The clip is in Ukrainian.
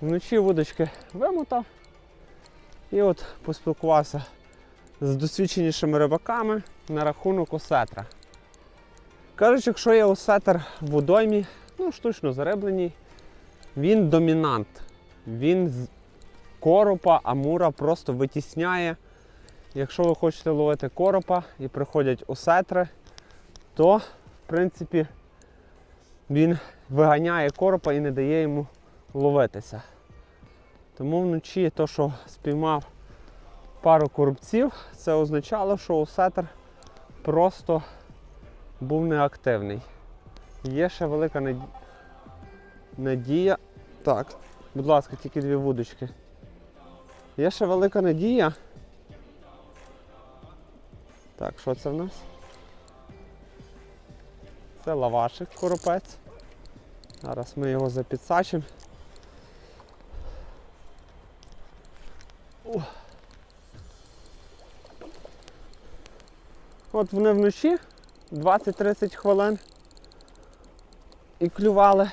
Вночі вудочки вимотав і от поспілкувався з досвідченішими рибаками на рахунок осетра. Кажуть, якщо є осетр в водоймі, ну штучно зарибленій, він домінант. Він з коропа, амура просто витісняє. Якщо ви хочете ловити коропа і приходять осетри, то в принципі він виганяє коропа і не дає йому ловитися. Тому вночі то, що спіймав пару коробців, це означало, що осетр просто був неактивний. Є ще велика надія. Так, будь ласка, тільки дві вудочки. Є ще велика надія. Так, що це в нас? Це лавашик коропець. Зараз ми його запідсачимо. От вони вночі 20-30 хвилин і клювали